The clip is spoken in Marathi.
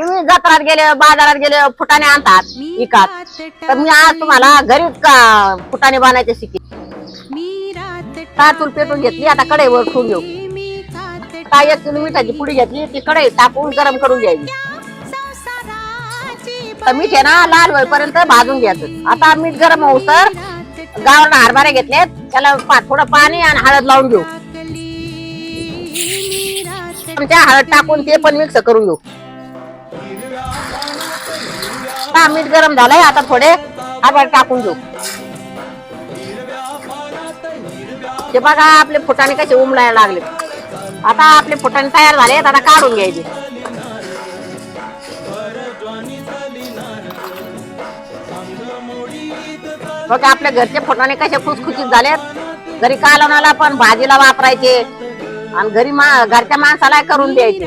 तुम्ही जत्रात गेले बाजारात गेले फुटाने आणतात विकात. तर मी आज तुम्हाला घरीच का फुटाने बनायचे शिके चूल पेटून घेतली आता कढईवर ठेवून घेऊ. आता एक किलो मिठाची पुडी घेतली ती कढई टाकून गरम करून घ्यायची. तर मीठ आहे ना लाल होईपर्यंत भाजून घ्यायचं. आता मीठ गरम होऊ तर गावरान हरभरे घेतलेत त्याला थोडं पाणी आणि हळद लावून घेऊ. त्या हळद टाकून ते पण मिक्स करून घेऊ. का मीठ गरम झालंय आता थोडे आपण टाकून घेऊ. ते बघा आपले फुटाणे कसे उमलायला लागले आता आपले फुटाणे तयार झाले आता काढून घ्यायचे. बघा आपल्या घरचे फुटाणे कसे खुसखुशीत झालेत. घरी कालवणाला पण भाजीला वापरायचे. आणि घरी मा घरच्या माणसाला करून द्यायचे.